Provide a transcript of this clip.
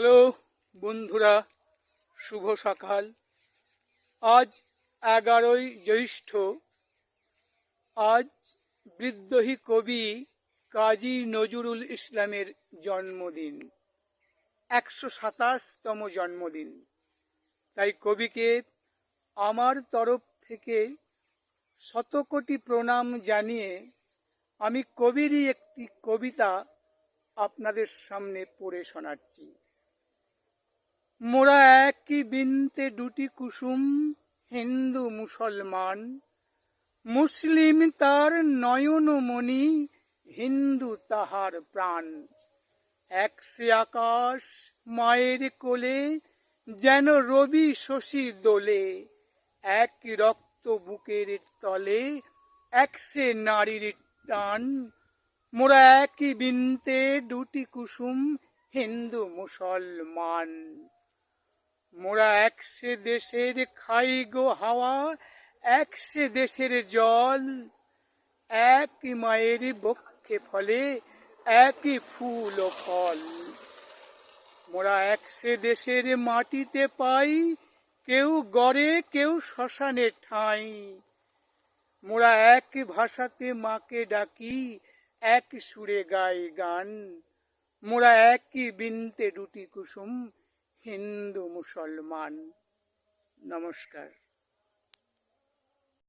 Hello বন্ধুরা, শুভ সকাল। আজ এগারোই জ্যৈষ্ঠ। আজ বিদ্রোহী কবি কাজী নজরুল ইসলামের জন্মদিন, একশো সাতাশতম জন্মদিন। তাই কবিকে আমার তরফ থেকে শতকোটি প্রণাম জানিয়ে আমি কবিরই একটি কবিতা আপনাদের সামনে পড়ে শোনাচ্ছি। মোরা একই বিনতে দুটি কুসুম, হিন্দু মুসলমান। মুসলিম তার নয়নমণি, হিন্দু তাহার প্রাণ। এক সে আকাশ মায়ের কোলে, যেন রবি শশী দোলে। এক রক্ত বুকের তলে, এক সে নারীর টান। মোরা একই বিনতে দুটি কুসুম, হিন্দু মুসলমান। মোরা একসে দেশের খাই গো হাওয়া, একসে দেশের জল। এক মায়ের বক্ষে ফলে, একই ফুল ও ফল। মোরা একসে দেশের মাটিতে পাই, কেউ গড়ে, কেউ শ্মশানে ঠাঁই। মোরা এক ভাষাতে মাকে ডাকি, এক সুরে গাই গান। মোরা একই বিনতে দুটি কুসুম হিন্দু মুসলমান। নমস্কার।